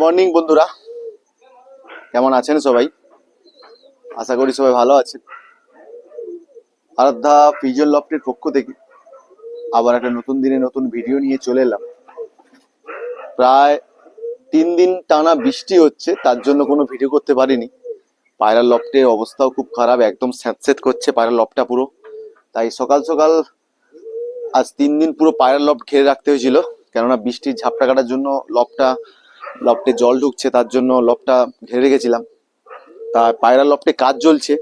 Morning বন্ধুরা। কেমন আছেন সবাই? আশা করি সবাই ভালো আছেন। আরাধ্যা ফিজন লফটের পক্ষ থেকে আবার একটা নতুন দিনে নতুন ভিডিও নিয়ে চলে এলাম। প্রায় তিন দিন টানা বৃষ্টি হচ্ছে, তার জন্য কোনো ভিডিও করতে পারিনি। পায়রার লফটের অবস্থাও খুব খারাপ, একদম স্যাঁতস্যাঁত করছে পায়রার লফটটা পুরো। তাই সকাল সকাল আজ তিন দিন পুরো পায়রার লফট ঘিরে রাখতে হয়েছিল, কেননা বৃষ্টির ঝাপটা কাটার জন্য লফটা লফটে জল ঢুকছে, তার জন্য লফটা ঘিরে রেখেছিলাম। তা পায়রার লফটে কাজ চলছে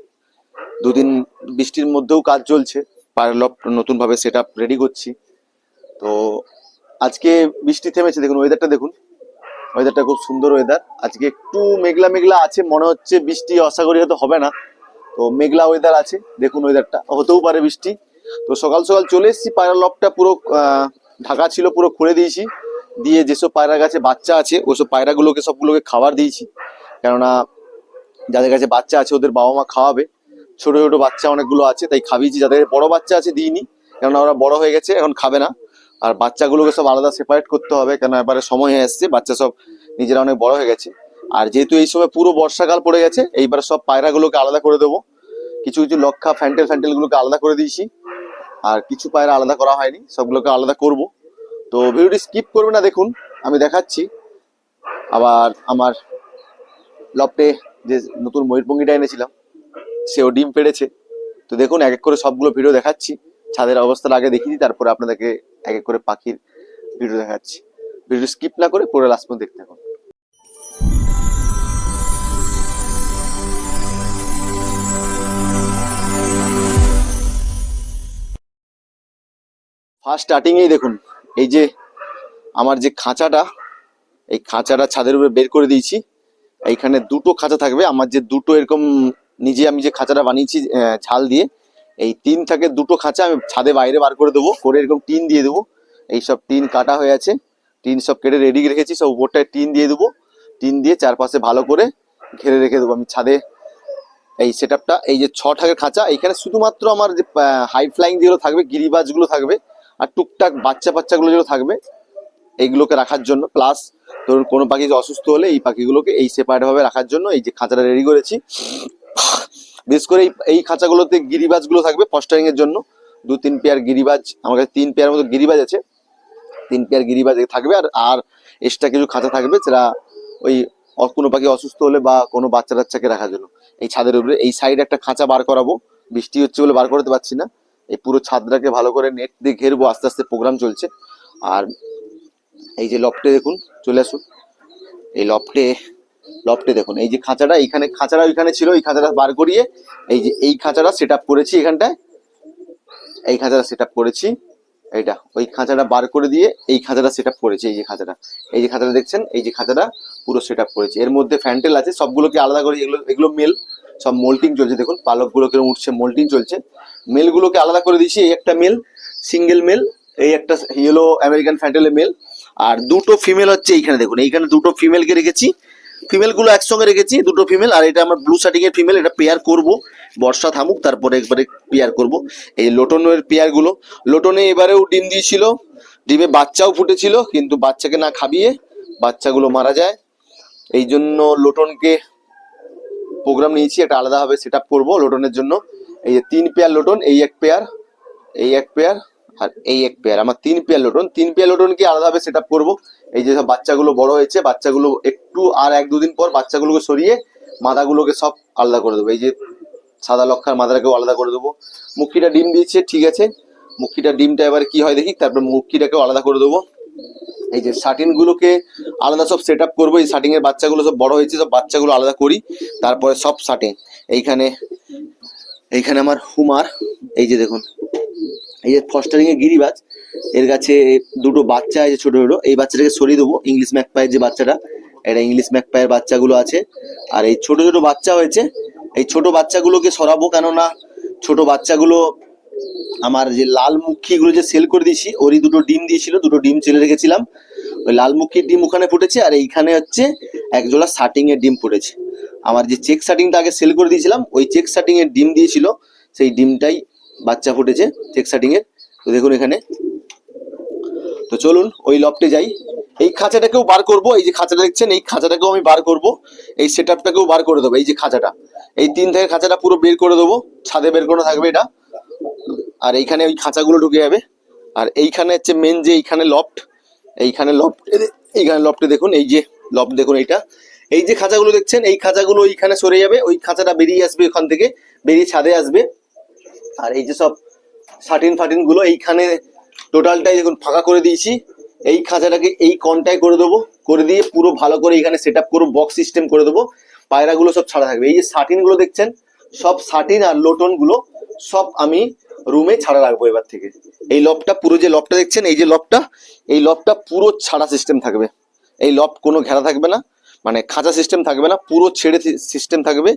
দুদিন বৃষ্টির মধ্যেও কাজ চলছে পায়রার লফট নতুনভাবে সেট আপ রেডি করছি। তো আজকে বৃষ্টি থেমেছে, দেখুন ওয়েদারটা দেখুন। ওয়েদারটা খুব সুন্দর ওয়েদার আজকে একটু মেঘলা মেঘলা আছে, মনে হচ্ছে বৃষ্টি আশা করি হয়তো হবে না। তো মেঘলা ওয়েদার আছে, দেখুন ওয়েদারটা হতেও পারে বৃষ্টি। তো সকাল সকাল চলে এসেছি, পায়রা লফটটা পুরো ঢাকা ছিল, পুরো খুলে দিয়েছি। দিয়ে যেসব পায়রা গাছে বাচ্চা আছে, ওসব পায়রাগুলোকে সবগুলোকে খাবার দিয়েছি। কেননা যাদের কাছে বাচ্চা আছে, ওদের বাবা মা খাওয়াবে। ছোট ছোট বাচ্চা অনেকগুলো আছে, তাই খাবিয়েছি। যাদের বড় বাচ্চা আছে, দিইনি। কেননা ওরা বড় হয়ে গেছে, এখন খাবে না। আর বাচ্চাগুলোকে সব আলাদা সেপারেট করতে হবে কেন এবারে সময় হয়ে এসছে, বাচ্চা সব নিজেরা অনেক বড় হয়ে গেছে। আর যেহেতু এই সময় পুরো বর্ষাকাল পড়ে গেছে, এইবার সব পায়রাগুলোকে আলাদা করে দেবো। কিছু কিছু লক্ষা, ফ্যান্টেল, ফ্যান্টেলগুলোকে আলাদা করে দিয়েছি। আর কিছু পায়রা আলাদা করা হয়নি, সবগুলোকে আলাদা করব। তো ভিডিওটি স্কিপ করবে না, দেখুন, আমি দেখাচ্ছি। আবার আমার লপটে যে নতুন ময়ূরপঙ্গিটা এনেছিলাম, সেও ডিম পেড়েছে। তো দেখুন, এক এক করে সবগুলো ভিডিও দেখাচ্ছি। ছাদের অবস্থাটা আগে দেখিয়ে দিই, তারপরে আপনাদেরকে এক এক করে পাখির ভিডিও দেখাচ্ছি। ভিডিও স্কিপ না করে পুরো লাস্ট পর্যন্ত দেখতে থাকুন। ফার্স্ট স্টার্টিংয়েই দেখুন এই যে আমার যে খাঁচাটা, এই খাঁচাটা ছাদের উপরে বের করে দিয়েছি। এইখানে দুটো খাঁচা থাকবে। আমার যে দুটো এরকম নিজে আমি যে খাঁচাটা বানিয়েছি ছাল দিয়ে, এই তিন থাকে দুটো খাঁচা আমি ছাদে বাইরে বার করে দেবো। করে এরকম টিন দিয়ে দেবো। এই সব টিন কাটা হয়ে আছে। টিন সব কেটে রেডি রেখেছি। সব উপরটায় টিন দিয়ে দেবো। টিন দিয়ে চারপাশে ভালো করে ঘিরে রেখে দেবো আমি ছাদে। এই সেট এই যে ছ ঠাকের খাঁচা, এইখানে শুধুমাত্র আমার যে হাই ফ্লাইং যেগুলো থাকবে, গিরিবাজগুলো থাকবে আর টুকটাক বাচ্চা বাচ্চাগুলো যেগুলো থাকবে, এইগুলোকে রাখার জন্য প্লাস ধরুন কোনো পাখি অসুস্থ হলে এই পাখিগুলোকে এই সেপারেট ভাবে রাখার জন্য এই যে খাঁচাটা রেডি করেছি। বিশেষ করে এই খাঁচাগুলোতে গিরিবাজগুলো থাকবে ফস্টারিং এর জন্য। দু, তিন পেয়ার গিরিবাজ আমার কাছে তিন পেয়ার মতো গিরিবাজ আছে। তিন পেয়ার গিরিবাজ থাকবে আর আর এক্সট্রা কিছু খাঁচা থাকবে সেটা ওই কোনো পাখি অসুস্থ হলে বা কোনো বাচ্চা টাচ্চাকে রাখার জন্য। এই ছাদের উপরে, এই সাইডে একটা খাঁচা বার করাবো। বৃষ্টি হচ্ছে বলে বার করতে পারছি না। এই পুরো ছাদটাকে ভালো করে নেট দিয়ে ঘেরবো, আস্তে আস্তে প্রোগ্রাম চলছে। আর এই যে লফটে দেখুন, চলে আসুন। এই লফটে লফটে দেখুন, এই যে খাঁচাটা, এইখানে খাঁচাটা ওইখানে ছিল, এই খাঁচাটা বার করিয়ে এই যে এই খাঁচাটা সেট করেছি এখানটায়। এই খাঁচাটা সেট করেছি, এইটা, ওই খাঁচাটা বার করে দিয়ে এই খাঁচাটা সেট আপ করেছি, এই যে খাঁচাটা। এই যে খাঁচাটা দেখছেন, এই যে খাঁচাটা পুরো সেট আপ করেছি। এর মধ্যে ফ্যান্টেল আছে, সবগুলোকে আলাদা করে, এগুলো এগুলো মেল। সব মোল্টিং চলছে। দেখুন, পালকগুলো কীরকম উঠছে মোল্টিং চলছে। মেলগুলোকে আলাদা করে দিয়েছি, এই একটা মেল সিঙ্গেল মেল, এই একটা ইয়েলো আমেরিকান ফ্যান্টেলের মেল। আর দুটো ফিমেল হচ্ছে এইখানে, দেখুন, এইখানে দুটো ফিমেলকে রেখেছি। ফিমেলগুলো একসঙ্গে রেখেছি, দুটো ফিমেল আর এটা আমার ব্লু শার্টিং এর ফিমেল এটা পেয়ার করব। বর্ষা থামুক, তারপরে একবারে পেয়ার করব। এই লোটনের পেয়ারগুলো লোটনে এবারেও ডিম দিয়েছিল, ডিমে বাচ্চাও ফুটেছিল, কিন্তু বাচ্চাকে না খাবিয়ে বাচ্চাগুলো মারা যায়। এই জন্য লোটনকে প্রোগ্রাম নিয়েছি একটা আলাদাভাবে সেট আপ করব লোটনের জন্য। এই যে তিন পেয়ার লোটন, এই এক পেয়ার এই এক পেয়ার আর এই এক পেয়ার আমার তিন পেয়ার লোটন, তিন পেয়ার লোটনকে আলাদাভাবে সেট আপ করব? এই যে সব বাচ্চাগুলো বড় হয়েছে, বাচ্চাগুলো একটু আর এক দুদিন পর বাচ্চাগুলোকে সরিয়ে মাদাগুলোকে সব আলাদা করে দেবো। এই যে সাদা লক্ষার মাদাটাকেও আলাদা করে দেবো। মুখিটা ডিম দিয়েছে, ঠিক আছে। মুখিটা ডিমটা এবার কি হয় দেখি, তারপর মুখিটাকেও আলাদা করে দেবো। এই যে গুলোকে আলাদা সব সেট আপ করব, এই এর বাচ্চাগুলো সব বড় হয়েছে, সব বাচ্চাগুলো আলাদা করি, তারপরে সব শাটিং এইখানে এইখানে আমার হুমার, এই যে দেখুন, এই যে ফস্টারিং এর গিরিবাজ, এর কাছে দুটো বাচ্চা আছে ছোট ছোট, এই বাচ্চাটাকে সরিয়ে দেবো ইংলিশ ম্যাকপায়ের যে বাচ্চাটা, এটা ইংলিশ ম্যাকপায়ের বাচ্চাগুলো আছে, আর এই ছোট ছোট বাচ্চা হয়েছে, এই ছোট বাচ্চাগুলোকে সরাবো কেননা ছোট বাচ্চাগুলো আমার যে লাল মুখিগুলো যে সেল করে দিয়েছি, ওরই দুটো ডিম দিয়েছিল, দুটো ডিম ছেলে রেখেছিলাম। ওই লাল মুখির ডিম ওখানে ফুটেছে, আর এইখানে হচ্ছে এক জোড়া শার্টিং এর ডিম ফুটেছে। আমার যে চেক শার্টিংটা আগে সেল করে দিয়েছিলাম, ওই চেক শার্টিং এর ডিম দিয়েছিল, সেই ডিমটাই বাচ্চা ফুটেছে চেক শার্টিং এর। তো দেখুন এখানে। তো চলুন, ওই লফটে যাই। এই খাঁচাটাকেও বার করব, এই যে খাঁচাটা দেখছেন, এই খাঁচাটাকেও আমি বার করব, এই সেট আপটাকেও বার করে দেবো, এই যে খাঁচাটা। এই তিন থেকে খাঁচাটা পুরো বের করে দেবো, ছাদে বের করে থাকবে এটা। আর এইখানে ওই খাঁচাগুলো ঢুকে যাবে। আর এইখানে হচ্ছে মেন যে এইখানে লফট এইখানে লফট এইখানে লফটে দেখুন, এই যে লফট দেখুন এইটা। এই যে খাঁচাগুলো দেখছেন, এই খাঁচাগুলো এইখানে সরে যাবে, ওই খাঁচাটা বেরিয়ে আসবে ওখান থেকে, বেরিয়ে ছাদে আসবে। আর এই যে সব শাটিন ফাটিনগুলো এইখানে টোটালটাই দেখুন ফাঁকা করে দিয়েছি। এই খাঁচাটাকে এই কনটাই করে দেবো, করে দিয়ে পুরো ভালো করে এখানে সেট আপ করব বক্স সিস্টেম করে দেবো। পায়রাগুলো সব ছাড়া থাকবে। এই যে শাটিনগুলো দেখছেন, সব শাটিন আর লোটনগুলো সব আমি রুমে ছাড়া রাখব এবার থেকে। এই লবটা পুরো যে লবটা দেখছেন, এই যে লবটা এই লবটা পুরো ছাড়া সিস্টেম থাকবে। এই লব কোনো ঘেরা থাকবে না মানে খাঁচা সিস্টেম থাকবে না, পুরো ছেড়ে সিস্টেম থাকবে।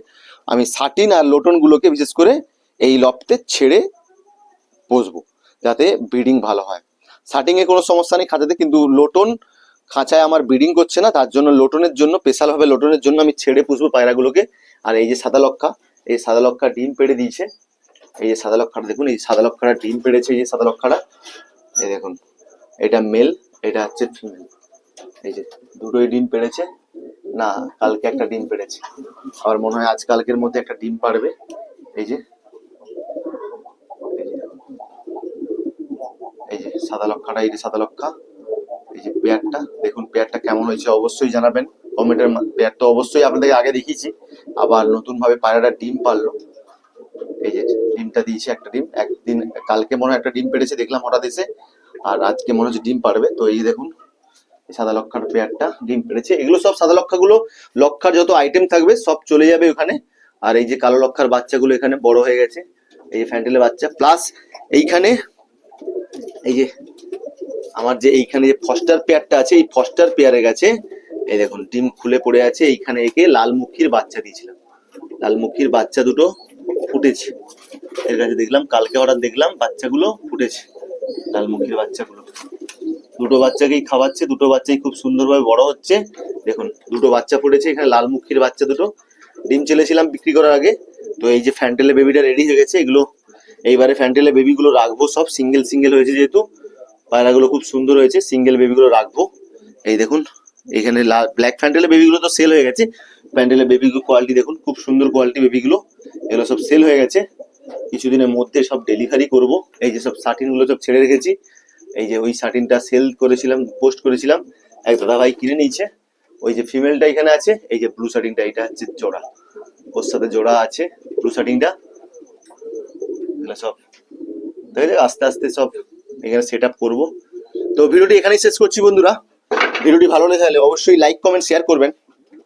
আমি সাটিন আর লোটন গুলোকে বিশেষ করে এই লবতে ছেড়ে বসবো, যাতে ব্রিডিং ভালো হয়। সাটিং এ কোনো সমস্যা নেই খাঁচাতে, কিন্তু লোটন খাঁচায় আমার ব্রিডিং করছে না, তার জন্য লোটনের জন্য স্পেশাল ভাবে লোটনের জন্য আমি ছেড়ে পুষবো পায়রাগুলোকে। আর এই যে সাদা লক্ষা এই সাদা লক্ষা ডিম পেড়ে দিয়েছে। এই যে সাদা লক্ষাটা দেখুন, এই সাদা লক্ষাটা ডিম পেড়েছে, এই যে সাদা লক্ষাটা। এই দেখুন, এটা মেল এটা হচ্ছে ফিমেল এই যে দুটোই ডিম পেড়েছে। না, কালকে একটা ডিম পেড়েছে। আমার মনে হয় আজ কালকের মধ্যে একটা ডিম পারবে এই যে এই যে সাদা লক্ষাটা, এই যে সাদা লক্ষা, এই যে পেয়ারটা। দেখুন, পেয়ারটা কেমন হয়েছে অবশ্যই জানাবেন। কমেন্টের পেয়ার তো অবশ্যই আপনাদেরকে আগে দেখিয়েছি। আবার নতুন ভাবে পায়রাটা ডিম পারল ডিমটা দিয়েছে একটা ডিম। একদিন কালকে মনে হয় একটা ডিম পেড়েছে, দেখলাম হঠাৎ এসে। আর আজকে মনে হচ্ছে ডিম পারবে তো এই দেখুন সাদা লক্ষার পেয়ারটা, ডিম পেড়েছে। এগুলো সব সাদা লক্ষাগুলো, লক্ষার যত আইটেম থাকবে, সব চলে যাবে ওখানে। আর এই যে কালো লক্ষার বাচ্চাগুলো এখানে বড় হয়ে গেছে, এই যে ফ্যান্টেলের বাচ্চা। প্লাস এইখানে, এই যে আমার যে এইখানে যে ফস্টার পেয়ারটা আছে, এই ফস্টার পেয়ারে গেছে, এই দেখুন, ডিম খুলে পড়ে আছে। এইখানে একে লালমুখীর বাচ্চা দিয়েছিলাম। লালমুখীর বাচ্চা দুটো ফুটেছে। এর কাছে দেখলাম, কালকে হঠাৎ দেখলাম বাচ্চাগুলো ফুটেছে, লালমুখীর বাচ্চাগুলো। দুটো বাচ্চাকেই খাওয়াচ্ছে, দুটো বাচ্চাই খুব সুন্দরভাবে বড় হচ্ছে। দেখুন, দুটো বাচ্চা ফুটেছে, এখানে লালমুখীর বাচ্চা দুটো। ডিম চেলেছিলাম বিক্রি করার আগে, তো এই যে ফ্যান্টেলে বেবিটা রেডি হয়ে গেছে, এগুলো এইবারে ফ্যান্টেলে বেবিগুলো রাখব, সব সিঙ্গেল সিঙ্গেল হয়েছে যেহেতু। পায়রাগুলো খুব সুন্দর হয়েছে সিঙ্গেল বেবিগুলো রাখব। এই দেখুন, এখানে ব্ল্যাক ফ্যান্টেলে বেবিগুলো তো সেল হয়ে গেছে। প্যান্ডেলের বেবিগুলো কোয়ালিটি দেখুন, খুব সুন্দর কোয়ালিটি বেবিগুলো এগুলো সব সেল হয়ে গেছে। কিছুদিনের মধ্যে সব ডেলিভারি করব। এই যে সব শার্টিনগুলো সব ছেড়ে রেখেছি। এই যে ওই শার্টিনটা সেল করেছিলাম পোস্ট করেছিলাম। এক দাদা ভাই কিনে নিয়েছে। ওই যে ফিমেলটা এখানে আছে, এই যে ব্লু শার্টিনটা এটা হচ্ছে জোড়া। ওর সাথে জোড়া আছে ব্লু শার্টিনটা এগুলো সব। আছে আস্তে আস্তে সব এখানে সেট আপ করব। তো ভিডিওটি এখানেই শেষ করছি বন্ধুরা। ভিডিওটি ভালো লেগে থাকলে অবশ্যই লাইক কমেন্ট শেয়ার করবেন।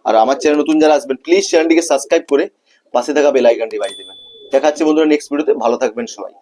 আর আমার চ্যানেল নতুন যারা আসবেন প্লিজ চ্যানেলটিকে সাবস্ক্রাইব করে পাশে থাকা বেল আইকনটি বাজিয়ে দেবেন। দেখা হচ্ছে বন্ধুরা নেক্সট ভিডিওতে ভালো থাকবেন সবাই।